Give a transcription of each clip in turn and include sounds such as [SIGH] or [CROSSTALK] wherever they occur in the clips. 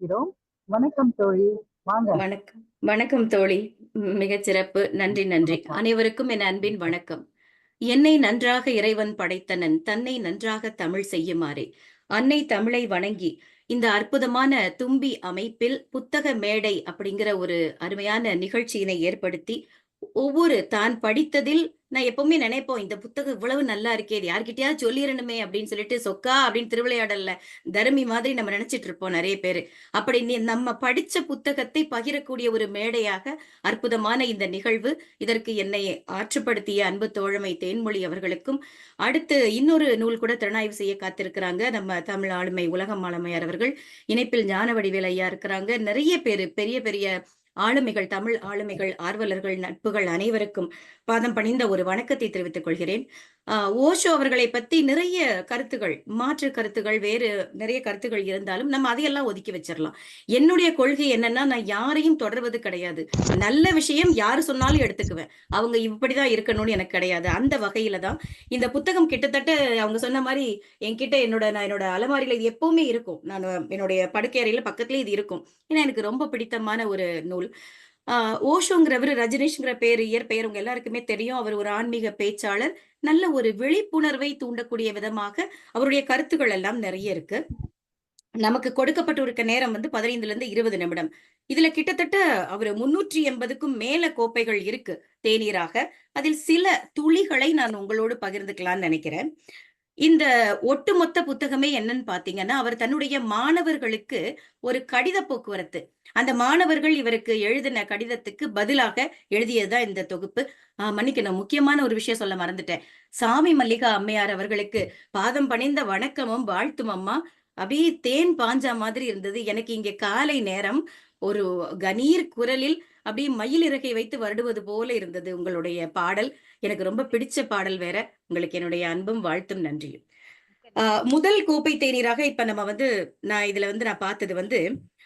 இதோ வணக்கம் தோழி. வாங்க. வணக்கம். வணக்கம் தோழி. மிகச் சிறப்பு. நன்றி நன்றி. அனைவருக்கும் என் அன்பின் வணக்கம். என்னை நன்றாக இறைவன் படைத்தனன் தன்னை நன்றாக தமிழ் செய்யுமாறே. அன்னை தமிழை வணங்கி இந்த அற்புதமான தும்பி அமைப்பில் புத்தக மேடை அப்படிங்கிற ஒரு அருமையான நிகழ்ச்சியினை ஏற்படுத்தி ஒவ்வொரு தான் படித்ததில் நான் எப்பவுமே நினைப்போம் இந்த புத்தகம் இவ்வளவு நல்லா இருக்கே இது யார்கிட்டயாவது சொல்லிடணுமே அப்படின்னு சொல்லிட்டு சொக்கா அப்படின்னு திருவிளையாடல்ல தருமி மாதிரி நம்ம நினைச்சிட்டு இருப்போம் நிறைய பேரு. அப்படி நம்ம படிச்ச புத்தகத்தை பகிரக்கூடிய ஒரு மேடையாக அற்புதமான இந்த நிகழ்வு இதற்கு என்னை ஆற்றுப்படுத்திய அன்பு தோழமை தேன்மொழி அவர்களுக்கும் அடுத்து இன்னொரு நூல் கூட திறனாய்வு செய்ய காத்திருக்கிறாங்க நம்ம தமிழ் ஆளுமை உலகம் ஆளுமையார் அவர்கள். இணைப்பில் ஞான வடிவேல் ஐயா இருக்கிறாங்க. நிறைய பேரு பெரிய பெரிய ஆளுமைகள் தமிழ் ஆளுமைகள் ஆர்வலர்கள் நட்புகள் அனைவருக்கும் பாதம் பணிந்த ஒரு வணக்கத்தை தெரிவித்துக் கொள்கிறேன். ஓஷோ அவர்களை பத்தி நிறைய கருத்துகள் மாற்று கருத்துகள் வேறு நிறைய கருத்துகள் இருந்தாலும் நம்ம அதையெல்லாம் ஒதுக்கி வச்சிடலாம் என்னுடைய கொள்கை என்னன்னா நான் யாரையும் தொடர்வது கிடையாது. நல்ல விஷயம் யாரு சொன்னாலும் எடுத்துக்குவேன். அவங்க இப்படிதான் இருக்கணும்னு எனக்கு கிடையாது. அந்த வகையில தான் இந்த புத்தகம் கிட்டத்தட்ட அவங்க சொன்ன மாதிரி என்கிட்ட என்னோட நான் என்னோட அலமாரியில இது எப்பவுமே இருக்கும். நான் என்னுடைய படுக்கை அறையில பக்கத்துலயே இது இருக்கும். ஏன்னா எனக்கு ரொம்ப பிடித்தமான ஒரு நூல். ஆஹ் ஓஷோங்கிறவர் ரஜினிஷ்ங்கிற பேர் இயற்பெயர் உங்க எல்லாருக்குமே தெரியும். அவர் ஒரு ஆன்மீக பேச்சாளர். நல்ல ஒரு விழிப்புணர்வை தூண்டக்கூடிய விதமாக அவருடைய கருத்துக்கள் எல்லாம் நிறைய இருக்கு. நமக்கு கொடுக்கப்பட்டு இருக்க நேரம் வந்து பதினைந்துல இருந்து இருபது நிமிடம். இதுல கிட்டத்தட்ட அவர் முன்னூற்றி எண்பதுக்கும் மேல கோப்பைகள் இருக்கு தேநீராக. அதில் சில துளிகளை நான் உங்களோடு பகிர்ந்துக்கலாம்னு நினைக்கிறேன். இந்த ஒட்டுமொத்த புத்தகமே என்னன்னு பாத்தீங்கன்னா அவர் தன்னுடைய மாணவர்களுக்கு ஒரு கடித போக்குவரத்து. அந்த மாணவர்கள் இவருக்கு எழுதின கடிதத்துக்கு பதிலாக எழுதியதுதான் இந்த தொகுப்பு. மன்னிக்கணும் முக்கியமான ஒரு விஷயம் சொல்ல மறந்துட்டேன். சாமி மல்லிகா அம்மையார் அவர்களுக்கு பாதம் பணிந்த வணக்கமும் வாழ்த்தும் அம்மா. அப்படியே தேன் பாஞ்சா மாதிரி இருந்தது. எனக்கு இங்க காலை நேரம் ஒரு கணீர் குரலில் அப்படியே மயில் இறகை வைத்து வருடுவது போல இருந்தது உங்களுடைய பாடல். எனக்கு ரொம்ப பிடிச்ச பாடல் வேற. உங்களுக்கு என்னுடைய அன்பும் வாழ்த்தும் நன்றியும். முதல் கோப்பை தேநீராக இப்ப நம்ம வந்து நான் இதுல வந்து நான் பார்த்தது வந்து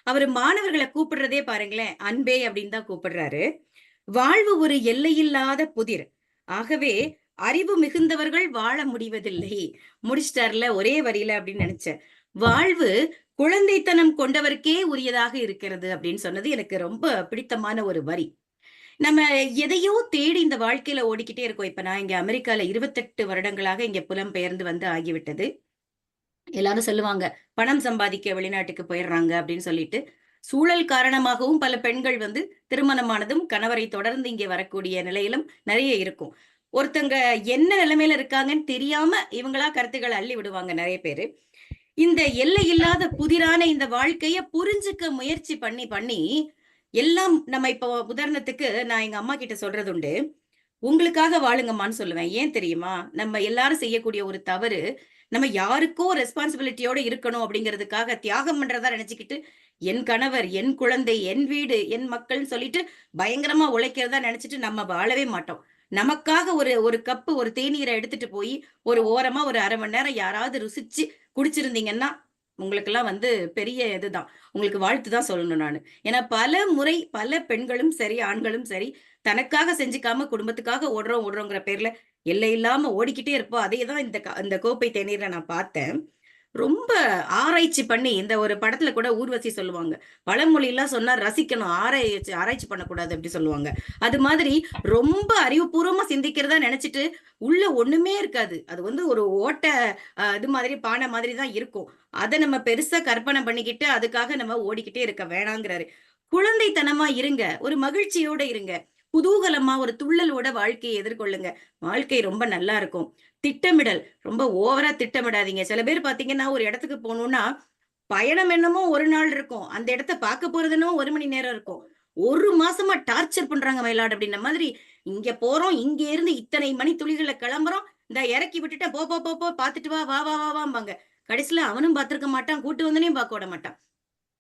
அவர் மாணவர்களை கூப்பிடுறதே பாருங்களேன் அன்பே அப்படின்னு தான் கூப்பிடுறாரு. வாழ்வு ஒரு எல்லையில்லாத புதிர். ஆகவே அறிவு மிகுந்தவர்கள் வாழ முடிவதில்லை. முடிச்சிட்டார்ல ஒரே வரியில அப்படின்னு நினைச்சேன். வாழ்வு குழந்தைத்தனம் கொண்டவருக்கே உரியதாக இருக்கிறது அப்படின்னு சொன்னது எனக்கு ரொம்ப பிடித்தமான ஒரு வரி. நம்ம எதையோ தேடி இந்த வாழ்க்கையில ஓடிக்கிட்டே இருக்கோம். இப்ப நான் இங்க அமெரிக்கால இருபத்தெட்டு வருடங்களாக இங்க புலம்பெயர்ந்து வந்து ஆகிவிட்டது. எல்லாரும் சொல்லுவாங்க பணம் சம்பாதிக்க வெளிநாட்டுக்கு போயிடுறாங்க அப்படின்னு சொல்லிட்டு. சூழல் காரணமாகவும் பல பெண்கள் வந்து திருமணமானதும் கணவரை தொடர்ந்து இங்கே வரக்கூடிய நிலையிலும் நிறைய இருக்கும். ஒருத்தங்க என்ன நிலைமையில இருக்காங்கன்னு தெரியாம இவங்களா கருத்துக்களை அள்ளி விடுவாங்க நிறைய பேரு. இந்த எல்லை இல்லாத புதிரான இந்த வாழ்க்கைய புரிஞ்சுக்க முயற்சி பண்ணி பண்ணி எல்லாம் நம்ம இப்போ உதாரணத்துக்கு நான் எங்க அம்மா கிட்ட சொல்றது உண்டு. உங்களுக்காக வாழுங்கம்மான்னு சொல்லுவேன். ஏன் தெரியுமா? நம்ம எல்லாரும் செய்யக்கூடிய ஒரு தவறு நம்ம யாருக்கோ ரெஸ்பான்சிபிலிட்டியோட இருக்கணும் அப்படிங்கிறதுக்காக தியாகம் பண்றதா நினைச்சுக்கிட்டு என் கணவர் என் குழந்தை என் வீடு என் மக்கள்னு சொல்லிட்டு பயங்கரமா உழைக்கிறதா நினைச்சிட்டு நம்ம வாழவே மாட்டோம். நமக்காக ஒரு ஒரு கப்பு ஒரு தேநீரை எடுத்துட்டு போய் ஒரு ஓரமா ஒரு அரை மணி நேரம் யாராவது ருசிச்சு குடிச்சிருந்தீங்கன்னா உங்களுக்கெல்லாம் வந்து பெரிய இதுதான். உங்களுக்கு வாழ்த்து தான் சொல்லணும் நான். ஏன்னா பல முறை பல பெண்களும் சரி ஆண்களும் சரி தனக்காக செஞ்சுக்காம குடும்பத்துக்காக ஓடுறோம் ஓடுறோங்கிற பேர்ல எல்லை இல்லாம ஓடிக்கிட்டே இருப்போம். அதே தான் இந்த இந்த கோப்பை தேநீரை நான் பார்த்தேன். ரொம்ப ஆராய்ச்சி பண்ணி இந்த ஒரு படத்துல கூட ஊர்வசி சொல்லுவாங்க. பழமொழியெல்லாம் சொன்னா ரசிக்கணும் ஆராய்ச்சி ஆராய்ச்சி பண்ணக்கூடாது அப்படி சொல்லுவாங்க. அது மாதிரி ரொம்ப அறிவுபூர்வமா சிந்திக்கிறதா நினைச்சிட்டு உள்ள ஒண்ணுமே இருக்காது. அது வந்து ஒரு ஓட்ட இது மாதிரி பானை மாதிரி தான் இருக்கும். அதை நம்ம பெருசா கற்பனை பண்ணிக்கிட்டு அதுக்காக நம்ம ஓடிக்கிட்டே இருக்க வேணாங்கிறாரு. குழந்தைத்தனமா இருங்க ஒரு மகிழ்ச்சியோட இருங்க. குதூகலமா ஒரு துள்ளலோட வாழ்க்கையை எதிர்கொள்ளுங்க. வாழ்க்கை ரொம்ப நல்லா இருக்கும். திட்டமிடல் ரொம்ப ஓவரா திட்டமிடாதீங்க. சில பேர் பாத்தீங்கன்னா ஒரு இடத்துக்கு போகணும்னா பயணம் என்னமோ ஒரு நாள் இருக்கும். அந்த இடத்த பார்க்க போறது ஒரு மணி நேரம் இருக்கும். ஒரு மாசமா டார்ச்சர் பண்றாங்க மயிலாடு அப்படின்ன மாதிரி இங்க போறோம் இங்க இருந்து இத்தனை மணி துளிகளை கிளம்புறோம் இந்த இறக்கி விட்டுட்டு போ போ போ போ பாத்துட்டு வா வா வா வா வாம்பாங்க. கடைசியில அவனும் பார்த்திருக்க மாட்டான் கூட்டு வந்தனையும் பார்க்க விட மாட்டான்.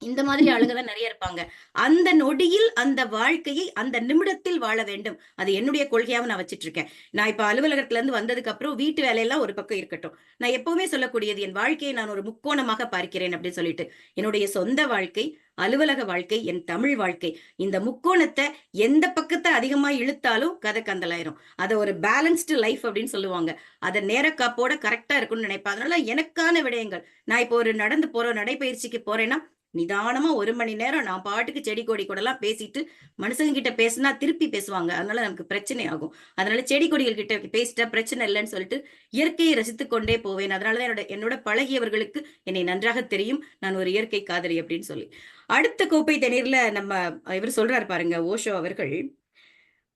இந்த மாதிரி ஆளுங்க தான் நிறைய இருப்பாங்க. அந்த நொடியில் அந்த வாழ்க்கையை அந்த நிமிடத்தில் வாழ வேண்டும். அது என்னுடைய கொள்கையாவும் நான் வச்சிட்டு இருக்கேன் நான் இப்ப அலுவலகத்துல இருந்து வந்ததுக்கு அப்புறம் வீட்டு வேலையெல்லாம் ஒரு பக்கம் இருக்கட்டும். நான் எப்பவுமே சொல்லக்கூடியது என் வாழ்க்கையை நான் ஒரு முக்கோணமாக பார்க்கிறேன் அப்படின்னு சொல்லிட்டு. என்னுடைய சொந்த வாழ்க்கை அலுவலக வாழ்க்கை என் தமிழ் வாழ்க்கை இந்த முக்கோணத்தை எந்த பக்கத்தை அதிகமா இழுத்தாலும் கதை கந்தலாயிரும். அதை ஒரு பேலன்ஸ்டு லைஃப் அப்படின்னு சொல்லுவாங்க. அதை நேரக்காப்போட கரெக்டா இருக்கும்னு நினைப்பேன். அதனால எனக்கான விடயங்கள். நான் இப்போ ஒரு நடந்து போற நடைப்பயிற்சிக்கு போறேன்னா நிதானமா ஒரு மணி நேரம் நான் பாட்டுக்கு செடி கொடி கூட எல்லாம் பேசிட்டு மனுஷங்க கிட்ட பேசினா திருப்பி பேசுவாங்க. அதனால நமக்கு பிரச்சனை ஆகும். அதனால செடி கொடிகள் கிட்ட பேசிட்டா பிரச்சனை இல்லைன்னு சொல்லிட்டு இயற்கையை ரசித்து கொண்டே போவேன். அதனாலதான் என்னோட என்னோட பழகியவர்களுக்கு என்னை நன்றாக தெரியும். நான் ஒரு இயற்கை காதலி அப்படின்னு சொல்லி. அடுத்த கோப்பை தண்ணீர்ல நம்ம இவர் சொல்றாரு பாருங்க ஓஷோ அவர்கள்.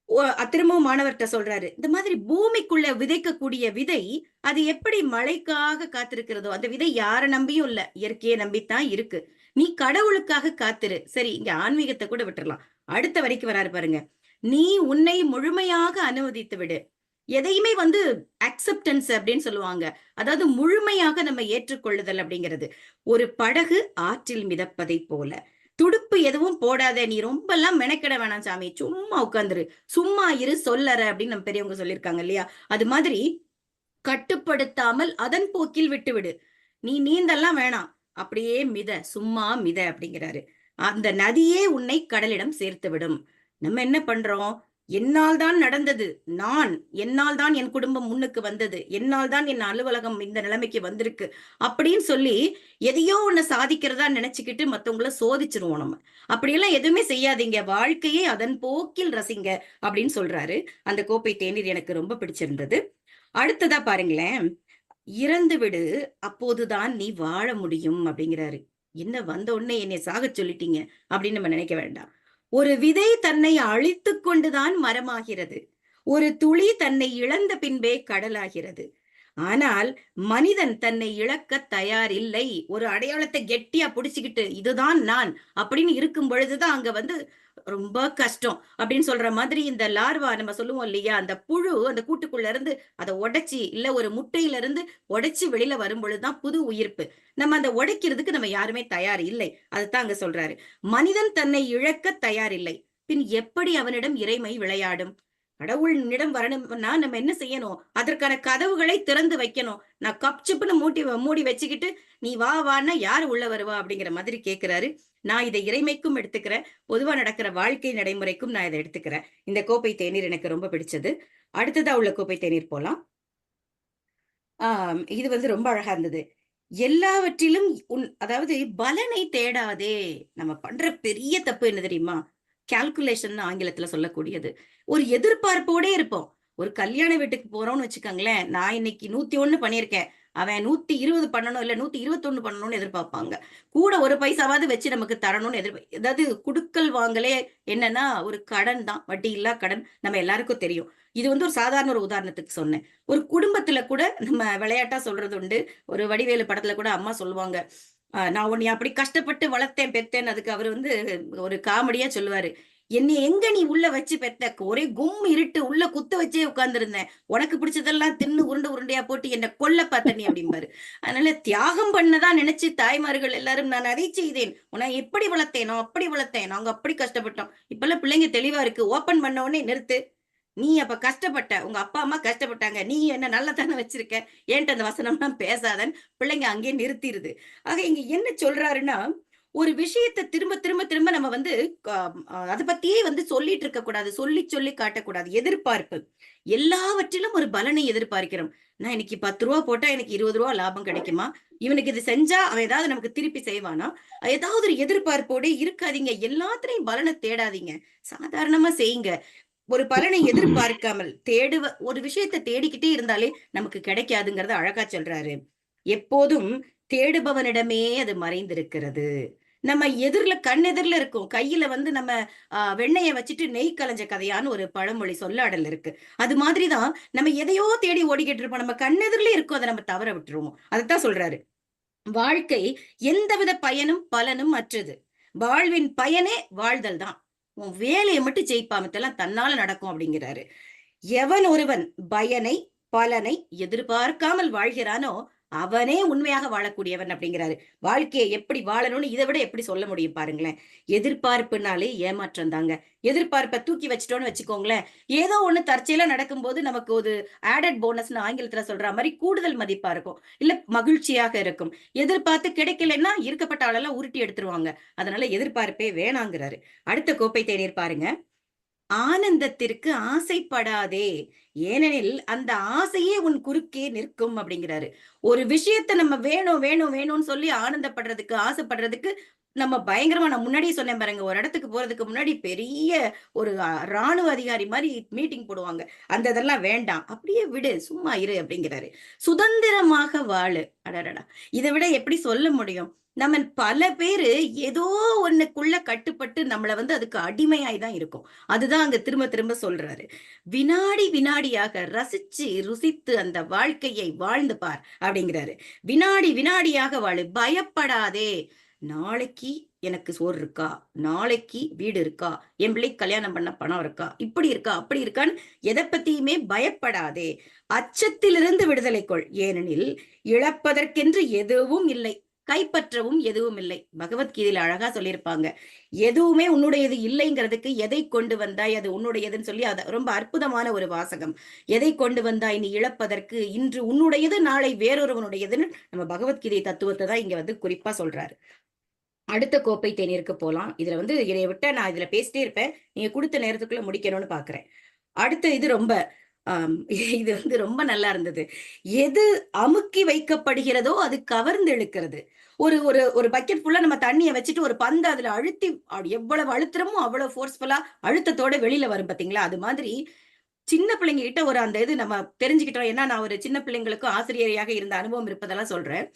ஓ- திரும்பவும் மாணவர்கிட்ட சொல்றாரு இந்த மாதிரி பூமிக்குள்ள விதைக்கக்கூடிய விதை அது எப்படி மழைக்காக காத்திருக்கிறதோ அந்த விதை யாரை நம்பியும் இல்ல. இயற்கையை நம்பித்தான் இருக்கு. நீ கடவுளுக்காக காத்திரு. சரி இங்க ஆன்மீகத்தை கூட விட்டுறலாம். அடுத்த வரைக்கும் வராரு பாருங்க. நீ உன்னை முழுமையாக அனுமதித்து விடு. எதையுமே வந்து அக்செப்டன்ஸ் அப்படின்னு சொல்லுவாங்க. அதாவது முழுமையாக நம்ம ஏற்றுக்கொள்ளுதல் அப்படிங்கிறது. ஒரு படகு ஆற்றில் மிதப்பதை போல. துடுப்பு எதுவும் போடாத நீ ரொம்ப எல்லாம் மெனக்கிட வேணாம் சாமி. சும்மா உட்காந்துரு சும்மா இரு சொல்லற அப்படின்னு நம்ம பெரியவங்க சொல்லியிருக்காங்க இல்லையா? அது மாதிரி கட்டுப்படுத்தாமல் அதன் போக்கில் விட்டுவிடு. நீ நீந்தெல்லாம் வேணாம். அப்படியே மித சும்மா மித அப்படிங்கிறாரு. அந்த நதியே உன்னை கடலிடம் சேர்த்து விடும் நம்ம என்ன பண்றோம்? என்னால் தான் நடந்தது. நான் என்னால் தான் என் குடும்பம் முன்னுக்கு வந்தது. என்னால் தான் என் அலுவலகம் இந்த நிலைமைக்கு வந்திருக்கு அப்படின்னு சொல்லி எதையோ ஒன்று சாதிக்கிறதா நினைச்சுக்கிட்டு மத்தவங்கள சோதிச்சிருவோம் நம்ம. அப்படியெல்லாம் எதுவுமே செய்யாதீங்க. வாழ்க்கையை அதன் போக்கில் ரசிங்க அப்படின்னு சொல்றாரு. அந்த கோப்பை தேநீர் எனக்கு ரொம்ப பிடிச்சிருந்தது. அடுத்ததா பாருங்களேன். இறந்து விடு அப்போதுதான் நீ வாழ முடியும் அப்படிங்கிறாரு. என்ன வந்த உடனே என்னை சாக சொல்லிட்டீங்க? அப்படின்னு நம்ம நினைக்க வேண்டாம். ஒரு விதை தன்னை அழித்து கொண்டுதான் மரமாகிறது. ஒரு துளி தன்னை இழந்த பின்பே கடலாகிறது. ஆனால் மனிதன் தன்னை இழக்க தயார் இல்லை ஒரு அடையாளத்தை கெட்டியா புடிச்சுக்கிட்டு இதுதான் நான் அப்படின்னு இருக்கும் பொழுதுதான் அங்க வந்து ரொம்ப கஷ்டம். அப்படின்னு சொல்ற மாதிரி இந்த லார்வா நம்ம சொல்லுவோம் இல்லையா அந்த புழு அந்த கூட்டுக்குள்ள இருந்து அதை உடைச்சி இல்ல ஒரு முட்டையில இருந்து உடைச்சு வெளியில வரும் பொழுதுதான் புது உயிர்ப்பு. நம்ம அந்த உடைக்கிறதுக்கு நம்ம யாருமே தயார் இல்லை. அதுதான் அங்க சொல்றாரு. மனிதன் தன்னை இழக்க தயார் இல்லை பின் எப்படி அவனிடம் இறைமை விளையாடும்? கடவுளிடம் வரணும்னா நம்ம என்ன செய்யணும்? அதற்கான கதவுகளை திறந்து வைக்கணும். நான் கப் சிப்புன்னு மூட்டி மூடி வச்சுக்கிட்டு நீ வா வான்னா யாரு உள்ள வருவா? அப்படிங்கிற மாதிரி கேட்கிறாரு நான் இதை இறைமைக்கும் எடுத்துக்கிறேன். பொதுவா நடக்கிற வாழ்க்கை நடைமுறைக்கும் நான் இதை எடுத்துக்கிறேன். இந்த கோப்பை தேநீர் எனக்கு ரொம்ப பிடிச்சது. அடுத்ததா உள்ள கோப்பை தேநீர் போலாம். ஆஹ் இது வந்து ரொம்ப அழகா இருந்தது. எல்லாவற்றிலும் உன் அதாவது பலனை தேடாதே. நம்ம பண்ற பெரிய தப்பு என்ன தெரியுமா? கால்குலேஷன் ஆங்கிலத்துல சொல்லக்கூடியது. ஒரு எதிர்பார்ப்போடே இருப்போம். ஒரு கல்யாண வீட்டுக்கு போறோம்னு வச்சுக்கோங்களேன் நான் இன்னைக்கு நூத்தி ஒண்ணு பண்ணியிருக்கேன். அவன் நூத்தி இருபது பண்ணணும் இல்ல நூத்தி இருபத்தொன்னு பண்ணணும்னு எதிர்பார்ப்பாங்க. கூட ஒரு பைசாவாவது வச்சு நமக்கு தரணும்னு எதிர்ப்பு அதாவது குடுக்கல் வாங்கலே என்னன்னா ஒரு கடன் தான். வட்டி இல்லா கடன் நம்ம எல்லாருக்கும் தெரியும். இது வந்து ஒரு சாதாரண ஒரு உதாரணத்துக்கு சொன்னேன். ஒரு குடும்பத்துல கூட நம்ம விளையாட்டா சொல்றது உண்டு. ஒரு வடிவேலு படத்துல கூட அம்மா சொல்லுவாங்க நான் உன்னை அப்படி கஷ்டப்பட்டு வளர்த்தேன் பெத்தேன் அதுக்கு அவர் வந்து ஒரு காமெடியா சொல்லுவாரு. என்னை எங்க நீ உள்ள வச்சு பெத்த? ஒரே கும் இருட்டு உள்ள குத்த வச்சே உட்கார்ந்துருந்தேன். உனக்கு பிடிச்சதெல்லாம் தின்னு உருண்டை உருண்டையா போட்டு என்னை கொல்ல பார்த்த நீ அப்படிம்பாரு. அதனால தியாகம் பண்ணதா நினைச்சு தாய்மார்கள் எல்லாரும் நான் அதை செய்தேன். உன்னை எப்படி வளர்த்தேன் நான் அப்படி வளர்த்தேன். நாங்க அப்படி கஷ்டப்பட்டோம். இப்பெல்லாம் பிள்ளைங்க தெளிவா இருக்கு. ஓபன் பண்ண உடனே நிறுத்து. நீ அப்ப கஷ்டப்பட்ட உங்க அப்பா அம்மா கஷ்டப்பட்டாங்க. நீ என்ன நல்லா தானே வச்சிருக்க? ஏன்ட்டு அந்த வசனம்லாம் பேசாதன். பிள்ளைங்க அங்கேயே நிறுத்திடுது ஆக இங்க என்ன சொல்றாருன்னா ஒரு விஷயத்த திரும்ப திரும்ப திரும்ப நம்ம வந்து அதை பத்தியே வந்து சொல்லிட்டு இருக்க கூடாது. சொல்லி சொல்லி காட்டக்கூடாது. எதிர்பார்ப்பு. எல்லாவற்றிலும் ஒரு பலனை எதிர்பார்க்கிறோம். நான் இன்னைக்கு பத்து ரூபா போட்டா எனக்கு இருபது ரூபா லாபம் கிடைக்குமா? இவனுக்கு இது செஞ்சா அவன் ஏதாவது நமக்கு திருப்பி செய்வானா? ஏதாவது ஒரு எதிர்பார்ப்போட இருக்காதீங்க. எல்லாத்துலயும் பலனை தேடாதீங்க. சாதாரணமா செய்யுங்க. ஒரு பலனை எதிர்பார்க்காமல் தேடுவ ஒரு விஷயத்தை தேடிக்கிட்டே இருந்தாலே நமக்கு கிடைக்காதுங்கிறத அழகா சொல்றாரு. எப்போதும் தேடுபவனிடமே அது மறைந்திருக்கிறது. நம்ம எதிரில கண்ணெதிரில இருக்கும். கையில வந்து நம்ம ஆஹ் வெண்ணெயை வச்சுட்டு நெய் கலைஞ்ச கதையான்னு ஒரு பழமொழி சொல்லாடல் இருக்கு. அது மாதிரிதான் நம்ம எதையோ தேடி ஓடிக்கிட்டு இருப்போம். நம்ம கண்ணெதிரில இருக்கும் அதை நம்ம தவற விட்டுருவோம். அதைத்தான் சொல்றாரு. வாழ்க்கை எந்தவித பயனும் பலனும் அற்றது. வாழ்வின் பயனே வாழ்தல் தான். உன் வேலையை மட்டும் ஜெயிப்பாமத்தெல்லாம் தன்னால நடக்கும் அப்படிங்கிறாரு. எவன் ஒருவன் பயனை பலனை எதிர்பார்க்காமல் வாழ்கிறானோ அவனே உண்மையாக வாழக்கூடியவன் அப்படிங்கிறாரு. வாழ்க்கையை எப்படி வாழணும்னு இதை விட எப்படி சொல்ல முடியும் பாருங்களேன். எதிர்பார்ப்புனாலே ஏமாற்றம் தாங்க. எதிர்பார்ப்பை தூக்கி வச்சிட்டோம்னு வச்சுக்கோங்களேன். ஏதோ ஒண்ணு தற்செயலா நடக்கும்போது நமக்கு ஒரு ஆடட் போனஸ்னு ஆங்கிலத்துல சொல்ற மாதிரி கூடுதல் மதிப்பா இருக்கும். இல்ல மகிழ்ச்சியாக இருக்கும். எதிர்பார்த்து கிடைக்கலன்னா இருக்கப்பட்ட ஆளெல்லாம் உருட்டி எடுத்துருவாங்க. அதனால எதிர்பார்ப்பே வேணாங்கிறாரு. அடுத்த கோப்பை தேநீர் பாருங்க. ஆனந்தத்திற்கு ஆசைப்படாதே. ஏனெனில் அந்த ஆசையே உன் குறுக்கே நிற்கும் அப்படிங்கிறாரு. ஒரு விஷயத்த நம்ம வேணும் வேணும் வேணும்னு சொல்லி ஆனந்தப்படுறதுக்கு ஆசைப்படுறதுக்கு நம்ம பயங்கரமா நான் முன்னாடியே சொன்னேன் பாருங்க ஒரு இடத்துக்கு போறதுக்கு முன்னாடி பெரிய ஒரு ராணுவ அதிகாரி மாதிரி மீட்டிங் போடுவாங்க. அந்த இதெல்லாம் வேண்டாம் அப்படியே விடு சும்மா இரு அப்படிங்கிறாரு. சுதந்திரமாக வாழு. அடடடா. இதை விட எப்படி சொல்ல முடியும்? நம்ம பல பேரு ஏதோ ஒண்ணுக்குள்ள கட்டுப்பட்டு நம்மள வந்து அதுக்கு அடிமையாய் தான் இருக்கும். அதுதான் அங்க திரும்ப திரும்ப சொல்றாரு. வினாடி வினாடியாக ரசிச்சு ருசித்து அந்த வாழ்க்கையை வாழ்ந்து பார் அப்படிங்கிறாரு. வினாடி வினாடியாக வாழு. பயப்படாதே. நாளைக்கு எனக்கு சோறு இருக்கா? நாளைக்கு வீடு இருக்கா? என் பிள்ளைக்கு கல்யாணம் பண்ண பணம் இருக்கா? இப்படி இருக்கா? அப்படி இருக்கான்னு எதை பத்தியுமே பயப்படாதே. அச்சத்திலிருந்து விடுதலை கொள். ஏனெனில் இழப்பதற்கென்று எதுவும் இல்லை. கைப்பற்றவும் எதுவும் இல்லை பகவத்கீதையில அழகா சொல்லியிருப்பாங்க. எதுவுமே உன்னுடையது இல்லைங்கிறதுக்கு எதை கொண்டு வந்தாய்? அது உன்னுடையதுன்னு சொல்லி அது ரொம்ப அற்புதமான ஒரு வாசகம். எதை கொண்டு வந்தாய்? நீ இழப்பதற்கு இன்று உன்னுடையது நாளை வேறொருவனுடையதுன்னு நம்ம பகவத்கீதை தத்துவத்தை தான் இங்க வந்து குறிப்பா சொல்றாரு. அடுத்த கோப்பை தேநீருக்கு போலாம். இதுல வந்து இதை விட்ட நான் இதுல பேசிட்டே இருப்பேன். நீங்க கொடுத்த நேரத்துக்குள்ள முடிக்கணும்னு பாக்குறேன். அடுத்த இது ரொம்ப [LAUGHS] இது வந்து ரொம்ப நல்லா இருந்தது. எது அமுக்கி வைக்கப்படுகிறதோ அது கவர்ந்து இழுக்கிறது. ஒரு ஒரு ஒரு பக்கெட் ஃபுல்லா நம்ம தண்ணியை வச்சுட்டு ஒரு பந்து அதுல அழுத்தி எவ்வளவு அழுத்துறமோ அவ்வளவு ஃபோர்ஸ்ஃபுல்லா அழுத்தத்தோட வெளியில வரும் பாத்தீங்களா? அது மாதிரி சின்ன பிள்ளைங்க கிட்ட ஒரு அந்த இது நம்ம தெரிஞ்சுக்கிட்டோம். ஏன்னா நான் ஒரு சின்ன பிள்ளைங்களுக்கும் ஆசிரியரையாக இருந்த அனுபவம் இருப்பதெல்லாம் சொல்றேன்.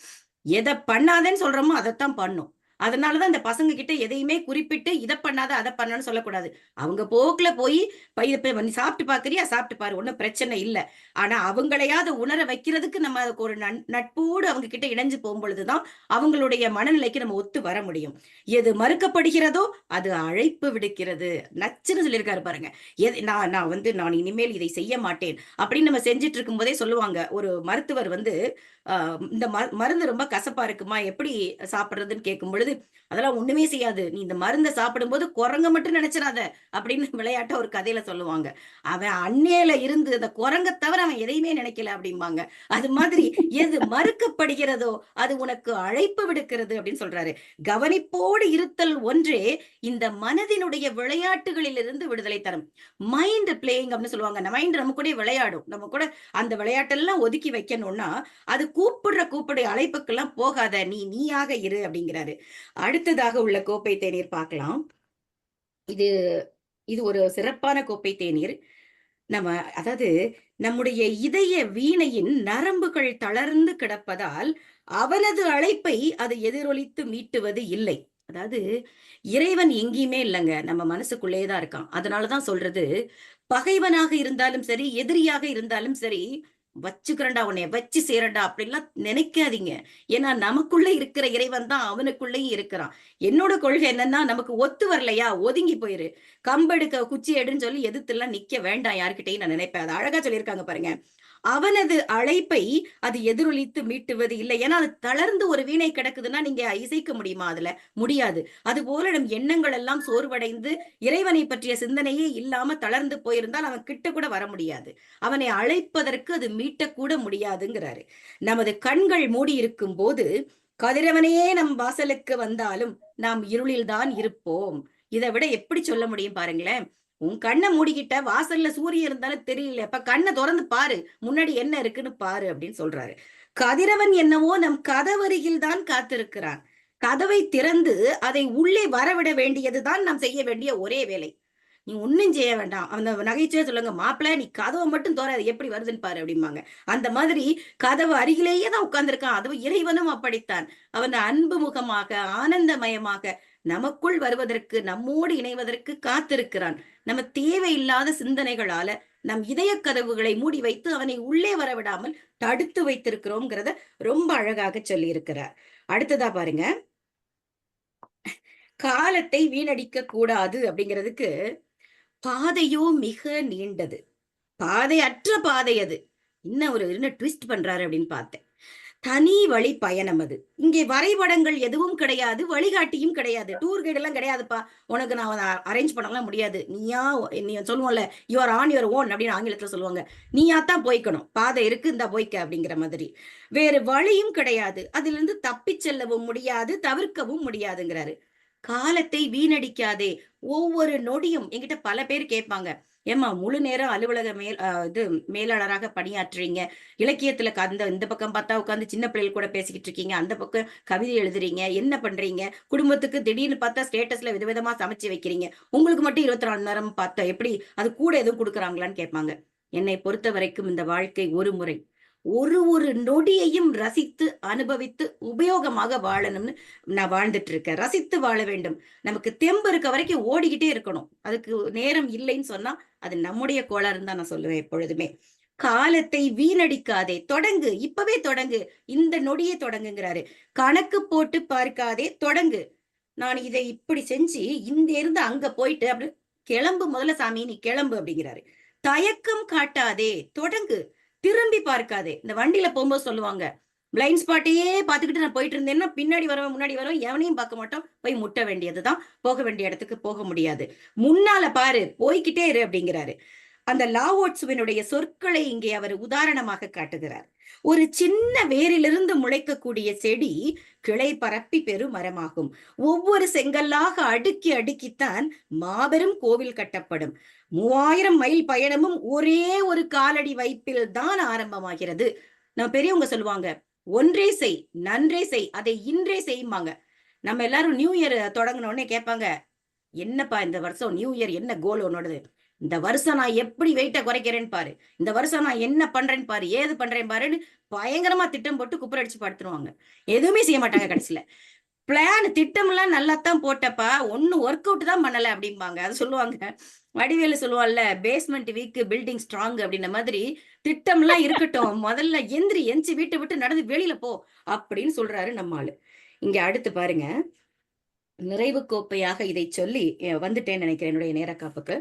எதை பண்ணாதேன்னு சொல்றோமோ அதைத்தான் பண்ணும். அதனாலதான் இந்த பசங்க கிட்ட எதையுமே குறிப்பிட்டு இதை பண்ணாத அதை பண்ணணும்னு சொல்லக்கூடாது. அவங்க போக்குல போய் ப- நீ சாப்பிட்டு பாக்குறியா? சாப்பிட்டு பாரு ஒன்றும் பிரச்சனை இல்லை. ஆனா அவங்களையாவது உணர வைக்கிறதுக்கு நம்ம அதுக்கு ஒரு நன்- நட்போடு அவங்க கிட்ட இணைஞ்சு போகும்பொழுதுதான் அவங்களுடைய மனநிலைக்கு நம்ம ஒத்து வர முடியும். எது மறுக்கப்படுகிறதோ அது அழைப்பு விடுக்கிறது. நச்சுன்னு சொல்லியிருக்காரு பாருங்க. எது நான் நான் வந்து நான் இனிமேல் இதை செய்ய மாட்டேன். அப்படின்னு நம்ம செஞ்சுட்டு இருக்கும் போதே சொல்லுவாங்க. ஒரு மருத்துவர் வந்து ஆஹ், இந்த மருந்து ரொம்ப கசப்பா இருக்குமா? எப்படி சாப்பிடுறதுன்னு கேட்கும் பொழுது அதெல்லாம் ஒண்ணுமே செய்யாது. நீ இந்த மருந்தை சாப்பிடும்போது குரங்க மட்டும் நினைச்சிடாத அப்படின்னு விளையாட்ட ஒரு கதையில சொல்லுவாங்க. அவன் அன்னையில இருந்து அந்த குரங்க தவிர அவன் எதையுமே நினைக்கல அப்படிம்பாங்க. அது மாதிரி எது மறுக்கப்படுகிறதோ அது உனக்கு அழைப்பு விடுக்கிறது அப்படின்னு சொல்றாரு. கவனிப்போடு இருத்தல் ஒன்றே இந்த மனதினுடைய விளையாட்டுகளில் இருந்து விடுதலை தரும். மைண்ட் பிளேயிங் அப்படின்னு சொல்லுவாங்க. அந்த மைண்ட் நம்ம கூட விளையாடும். நம்ம கூட அந்த விளையாட்டெல்லாம் ஒதுக்கி வைக்கணும்னா அது கூப்பிடுற கூப்பிடு அழைப்புக்கெல்லாம் போகாத. நீ நீயாக இரு அப்படிங்கிறாரு. அடுத்ததாக உள்ள கோப்பை தேநீர் பார்க்கலாம். இது இது ஒரு சிறப்பான கோப்பை தேநீர். நம்ம அதாவது நம்முடைய இதய வீணையின் நரம்புகள் தளர்ந்து கிடப்பதால் அவனது அழைப்பை அது எதிரொலித்து மீட்டுவது இல்லை. அதாவது இறைவன் எங்கேயுமே இல்லைங்க. நம்ம மனசுக்குள்ளேயே தான் இருக்கான். அதனாலதான் சொல்றது பகைவனாக இருந்தாலும் சரி எதிரியாக இருந்தாலும் சரி வச்சுக்கிறண்டா உன்னைய வச்சு சேரண்டா அப்படின்லாம் நினைக்காதீங்க. ஏன்னா நமக்குள்ள இருக்கிற இறைவன் தான் அவனுக்குள்ளேயும் இருக்கிறான். என்னோட கொள்கை என்னன்னா நமக்கு ஒத்து வரலையா? ஒதுங்கி போயிரு. கம்பெடுக்க குச்சி எடுன்னு சொல்லி எதிர்த்துலாம் நிக்க வேண்டாம் யாருக்கிட்டையும் நான் நினைப்பேன். அது அழகா சொல்லியிருக்காங்க பாருங்க. அவனது அழைப்பை அது எதிரொலித்து மீட்டுவது இல்லை. ஏன்னா அது தளர்ந்து ஒரு வீணை கிடக்குதுன்னா நீங்க இசைக்க முடியுமா அதுல? முடியாது. அது போல நம் எண்ணங்கள் எல்லாம் சோர்வடைந்து இறைவனை பற்றிய சிந்தனையே இல்லாம தளர்ந்து போயிருந்தால் அவன் கிட்ட கூட வர முடியாது. அவனை அழைப்பதற்கு அது மீட்டக்கூட முடியாதுங்கிறாரு. நமது கண்கள் மூடி இருக்கும் போது கதிரவனையே நம் வாசலுக்கு வந்தாலும் நாம் இருளில்தான் இருப்போம். இதை விட எப்படி சொல்ல முடியும் பாருங்களேன். உன் கண்ணை மூடிக்கிட்ட வாசல்ல சூரியன் இருந்தாலும் தெரியல இப்ப கண்ணை திறந்து பாரு. முன்னாடி என்ன இருக்குன்னு பாரு அப்படின்னு சொல்றாரு. கதிரவன் என்னவோ நம் கதவருகில் தான் காத்திருக்கிறான். கதவை திறந்து அதை உள்ளே வரவிட வேண்டியதுதான் நாம் செய்ய வேண்டிய ஒரே வேலை. நீ ஒன்றும் செய்ய வேண்டாம். அந்த நகைச்சுவை சொல்லுங்க மாப்பிள்ள நீ கதவை மட்டும் தோற அது எப்படி வருதுன்னு பாரு அப்படிம்பாங்க. அந்த மாதிரி கதவு அருகிலேயே தான் உட்கார்ந்துருக்கான். அதுவும் இறைவனும் அப்படித்தான். அவன் அன்பு முகமாக ஆனந்தமயமாக நமக்குள் வருவதற்கு நம்மோடு இணைவதற்கு காத்திருக்கிறான். நம்ம தேவையில்லாத சிந்தனைகளால நம் இதய கதவுகளை மூடி வைத்து அவனை உள்ளே வரவிடாமல் தடுத்து வைத்திருக்கிறோம்ங்கிறத ரொம்ப அழகாக சொல்லி இருக்கிறார் அடுத்ததா பாருங்க. காலத்தை வீணடிக்க கூடாது அப்படிங்கிறதுக்கு பாதையோ மிக நீண்டது. பாதை அற்ற பாதை அது. இன்னும் ஒரு என்ன ட்விஸ்ட் பண்றாரு அப்படின்னு பார்த்தேன். தனி வழி பயணம் அது. இங்கே வரைபடங்கள் எதுவும் கிடையாது வழிகாட்டியும் கிடையாது. டூர் கைடு எல்லாம் கிடையாதுப்பா. உனக்கு நான் அரேஞ்ச் பண்ணலாம் முடியாது. நீயா நீ சொல்லுவோம்ல யுவர் ஆன் யுவர் ஓன் அப்படின்னு ஆங்கிலத்துல சொல்லுவாங்க. நீயா தான் போய்க்கணும். பாதை இருக்கு இந்த போய்க்க அப்படிங்கிற மாதிரி. வேறு வழியும் கிடையாது. அதுல இருந்து தப்பி செல்லவும் முடியாது தவிர்க்கவும் முடியாதுங்கிறாரு. காலத்தை வீணடிக்காதே. ஒவ்வொரு நொடியும் என்கிட்ட பல பேர் கேட்பாங்க. ஏமா முழு நேரம் அலுவலக மேல் இது மேலாளராக பணியாற்றுறீங்க. இலக்கியத்துல க- அந்த இந்த பக்கம் பார்த்தா உட்காந்து சின்ன பிள்ளைகள் கூட பேசிக்கிட்டு இருக்கீங்க. அந்த பக்கம் கவிதை எழுதுறீங்க. என்ன பண்றீங்க? குடும்பத்துக்கு திடீர்னு பார்த்தா ஸ்டேட்டஸ்ல விதவிதமா சமைச்சு வைக்கிறீங்க. உங்களுக்கு மட்டும் இருபத்தி நாலு நேரம் பார்த்தா எப்படி? அது கூட எதுவும் கொடுக்குறாங்களான்னு கேட்பாங்க. என்னை பொறுத்த வரைக்கும் இந்த வாழ்க்கை ஒரு முறை. ஒரு ஒரு நொடியையும் ரசித்து அனுபவித்து உபயோகமாக வாழணும்னு நான் வாழ்ந்துட்டு இருக்கேன் ரசித்து வாழ வேண்டும். நமக்கு தெம்பு இருக்க வரைக்கும் ஓடிக்கிட்டே இருக்கணும். அதுக்கு நேரம் இல்லைன்னு சொன்னா அது நம்முடைய கோளாறுன்னு தான் நான் சொல்லுவேன் எப்பொழுதுமே. காலத்தை வீணடிக்காதே தொடங்கு இப்பவே தொடங்கு இந்த நொடியே தொடங்குங்கிறாரு. கணக்கு போட்டு பார்க்காதே தொடங்கு. நான் இதை இப்படி செஞ்சு இந்த இருந்து அங்க போயிட்டு அப்படி கிளம்பு முதல்ல சாமி நீ கிளம்பு அப்படிங்கிறாரு. தயக்கம் காட்டாதே தொடங்கு. திரும்பி பார்க்காதே. இந்த வண்டியில போகும்போது சொல்லுவாங்க பிளைண்ட் ஸ்பாட்டையே பார்த்துக்கிட்டு நான் போயிட்டு இருந்தேன்னா பின்னாடி வரவன் முன்னாடி வரவன் எவனையும் பார்க்க மாட்டோம் போய் முட்ட வேண்டியதுதான். போக வேண்டிய இடத்துக்கு போக முடியாது. முன்னால பாரு போய்கிட்டே இரு அப்படிங்கிறாரு. அந்த லாவோட்ஸுவினுடைய சொற்களை இங்கே அவர் உதாரணமாக காட்டுகிறார். ஒரு சின்ன வேரிலிருந்து முளைக்கக்கூடிய செடி கிளை பரப்பி பெரும் மரமாகும் ஒவ்வொரு செங்கல்லாக அடுக்கி அடுக்கித்தான் மாபெரும் கோவில் கட்டப்படும். மூவாயிரம் மைல் பயணமும் ஒரே ஒரு காலடி வைப்பில் தான் ஆரம்பமாகிறது. நம்ம பெரியவங்க சொல்லுவாங்க ஒன்றே செய் நன்றே செய் அதை இன்றே செய்யுமாங்க நம்ம எல்லாரும் நியூ இயர் தொடங்கினோடனே கேட்பாங்க என்னப்பா இந்த வருஷம் நியூ இயர் என்ன கோல் உன்னோடது? இந்த வருஷம் நான் எப்படி வெயிட்ட குறைக்கிறேன்னு பாரு. இந்த வருஷம் நான் என்ன பண்றேன்னு பாரு. ஏது பண்றேன் பாருன்னு பயங்கரமா திட்டம் போட்டு குப்புரடிச்சு படுத்துருவாங்க. எதுவுமே செய்ய மாட்டாங்க கடைசியில. பிளான் திட்டம் எல்லாம் நல்லா தான் போட்டப்பா. ஒண்ணு ஒர்க் அவுட் தான் பண்ணல அப்படிம்பாங்க. அது சொல்லுவாங்க. வடிவேலு சொல்லுவாள்ல பேஸ்மெண்ட் வீக் பில்டிங் ஸ்ட்ராங் அப்படின்ன மாதிரி திட்டம்லாம் இருக்கட்டும். முதல்ல எந்திரி எந்திரி வீட்டை விட்டு நடந்து வெளியில போ அப்படின்னு சொல்றாரு நம்ம ஆளு. இங்க அடுத்து பாருங்க. நிறைவு கோப்பையாக இதை சொல்லி வந்துட்டேன்னு நினைக்கிறேன் என்னுடைய நேரக்காப்புக்கு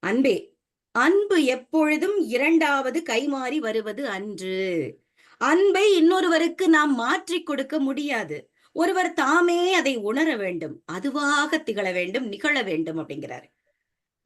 அன்பே அன்பு எப்பொழுதும் இரண்டாவது கைமாறி வருவது அன்று. அன்பை இன்னொருவருக்கு நாம் மாற்றிக் கொடுக்க முடியாது. ஒருவர் தாமே அதை உணர வேண்டும். அதுவாக திகழ வேண்டும் நிகழ வேண்டும் அப்படிங்கிறாரு.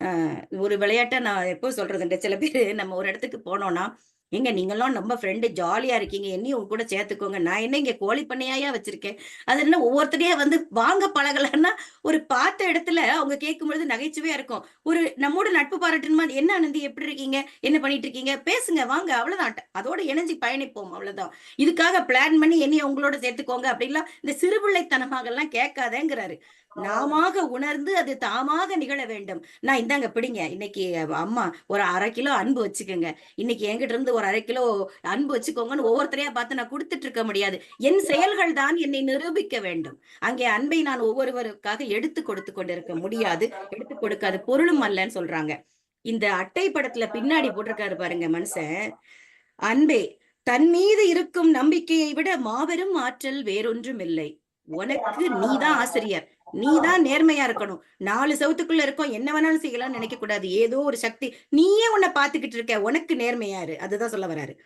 ஆஹ் ஒரு விளையாட்டை நான் எப்போ சொல்றதுண்டு? சில பேர் நம்ம ஒரு இடத்துக்கு போனோம்னா எங்க நீங்களாம் நம்ம ஃப்ரெண்டு ஜாலியா இருக்கீங்க. என்னையும் உங்க கூட சேர்த்துக்கோங்க. நான் என்ன இங்க கோழி பண்ணையாயா வச்சிருக்கேன்? அது என்ன ஒவ்வொருத்தரையா வந்து வாங்க பழகலன்னா ஒரு பார்த்த இடத்துல அவங்க கேட்கும் பொழுது நகைச்சுவையா இருக்கும். ஒரு நம்மோட நட்பு பாராட்டுமா என்ன ஆனந்தி எப்படி இருக்கீங்க? என்ன பண்ணிட்டு இருக்கீங்க? பேசுங்க வாங்க அவ்வளவுதான். அதோட இணைஞ்சு பயணிப்போம் அவ்வளவுதான். இதுக்காக பிளான் பண்ணி என்னைய உங்களோட சேர்த்துக்கோங்க அப்படின்லாம் இந்த சிறுபிள்ளைத்தனமாக எல்லாம் கேட்காதேங்கிறாரு. நாமாக உணர்ந்து அது தாமாக நிகழ வேண்டும். நான் இந்தாங்க பிடிங்க. இன்னைக்கு அம்மா ஒரு அரை கிலோ அன்பு வச்சுக்கோங்க. இன்னைக்கு என்கிட்ட இருந்து ஒரு அரை கிலோ அன்பு வச்சுக்கோங்கன்னு ஒவ்வொருத்தரையா பார்த்து நான் கொடுத்துட்டு இருக்க முடியாது. என் செயல்கள் தான் என்னை நிரூபிக்க வேண்டும். அங்கே அன்பை நான் ஒவ்வொருவருக்காக எடுத்து கொடுத்து கொண்டிருக்க முடியாது. எடுத்து கொடுக்காது பொருளும் அல்லன்னு சொல்றாங்க. இந்த அட்டை படத்துல பின்னாடி போட்டிருக்காரு பாருங்க மனுஷன். அன்பே தன் மீது இருக்கும் நம்பிக்கையை விட மாபெரும் ஆற்றல் வேறொன்றும் இல்லை உனக்கு நீதான் ஆசிரியர். நீதான் நேர்மையா இருக்கணும். நாலு செவத்துக்குள்ள இருக்கோம். என்ன வேணாலும் செய்யலாம்னு நினைக்க கூடாது. ஏதோ ஒரு சக்தி. நீயே உன்னை பாத்துக்கிட்டு இருக்க. உனக்கு நேர்மையாரு அதுதான் சொல்ல வராரு.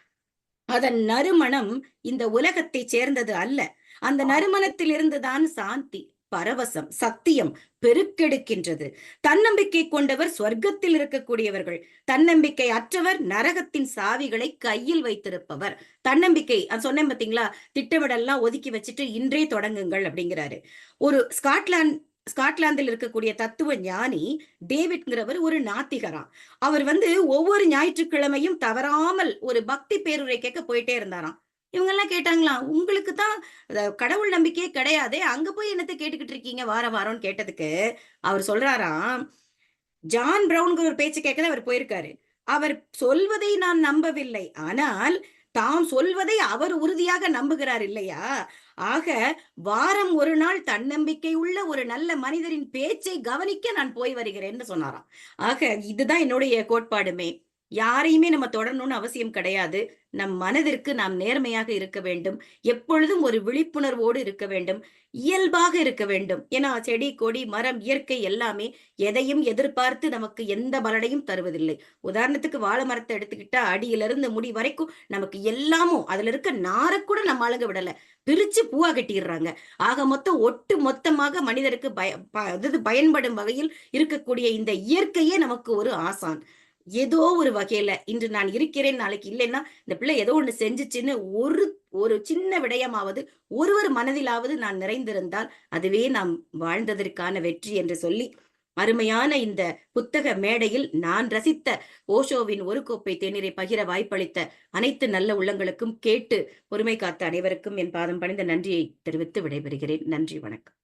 அதன் நறுமணம் இந்த உலகத்தை சேர்ந்தது அல்ல. அந்த நறுமணத்தில் இருந்துதான் சாந்தி. பரவசம் சத்தியம் பெருக்கெடுக்கின்றது. தன்னம்பிக்கை கொண்டவர் சொர்க்கத்தில் இருக்கக்கூடியவர்கள். தன்னம்பிக்கை அற்றவர் நரகத்தின் சாவிகளை கையில் வைத்திருப்பவர். தன்னம்பிக்கை சொன்னேன் பாத்தீங்களா? திட்டமிடல்லாம் ஒதுக்கி வச்சுட்டு இன்றே தொடங்குங்கள் அப்படிங்கிறாரு. ஒரு ஸ்காட்லாந்து ஸ்காட்லாந்தில் இருக்கக்கூடிய தத்துவ ஞானி டேவிட்ங்கிறவர் ஒரு நாத்திகரா. அவர் வந்து ஒவ்வொரு ஞாயிற்றுக்கிழமையும் தவறாமல் ஒரு பக்தி பேருரை கேட்க போயிட்டே இருந்தாராம். இவங்க எல்லாம் கேட்டாங்களாம் உங்களுக்கு தான் கடவுள் நம்பிக்கையே கிடையாதே அங்க போய் என்னத்த கேட்டுக்கிட்டு இருக்கீங்க வாரம் வாரம்னு கேட்டதுக்கு அவர் சொல்றாராம் ஜான் பிரவுனுக்கு ஒரு பேச்சு கேட்க அவர் போயிருக்காரு. அவர் சொல்வதை நான் நம்பவில்லை. ஆனால் தாம் சொல்வதை அவர் உறுதியாக நம்புகிறார் இல்லையா? ஆக வாரம் ஒரு நாள் தன்னம்பிக்கை உள்ள ஒரு நல்ல மனிதரின் பேச்சை கவனிக்க நான் போய் வருகிறேன்னு சொன்னாராம். ஆக இதுதான் என்னுடைய கோட்பாடுமே. யாரையுமே நம்ம தொடரணும்னு அவசியம் கிடையாது. நம் மனதிற்கு நாம் நேர்மையாக இருக்க வேண்டும். எப்பொழுதும் ஒரு விழிப்புணர்வோடு இருக்க வேண்டும். இயல்பாக இருக்க வேண்டும். ஏன்னா செடி கொடி மரம் இயற்கை எல்லாமே எதையும் எதிர்பார்த்து நமக்கு எந்த பலனையும் தருவதில்லை. உதாரணத்துக்கு வாழை மரத்தை எடுத்துக்கிட்டா அடியிலிருந்து முடி வரைக்கும் நமக்கு எல்லாமும் அதுல இருக்க நாரை கூட நம்ம அழக விடல. பிரிச்சு பூவா கட்டிடுறாங்க. ஆக மொத்தம் ஒட்டு மொத்தமாக மனிதருக்கு பய ப- அதாவது பயன்படும் வகையில் இருக்கக்கூடிய இந்த இயற்கையே நமக்கு ஒரு ஆசான். ஏதோ ஒரு வகையில இன்று நான் இருக்கிறேன் நாளைக்கு இல்லைன்னா இந்த பிள்ளை ஏதோ ஒண்ணு செஞ்சுச்சுன்னு ஒரு ஒரு சின்ன விடயமாவது ஒருவர் மனதிலாவது நான் நிறைந்திருந்தால் அதுவே நாம் வாழ்ந்ததற்கான வெற்றி என்று சொல்லி அருமையான இந்த புத்தக மேடையில் நான் ரசித்த ஓஷோவின் ஒரு கோப்பை தேநீரை பகிர வாய்ப்பளித்த அனைத்து நல்ல உள்ளங்களுக்கும் கேட்டு பொறுமை காத்த அனைவருக்கும் என் பாதம் பணிந்த நன்றியை தெரிவித்து விடைபெறுகிறேன். நன்றி வணக்கம்.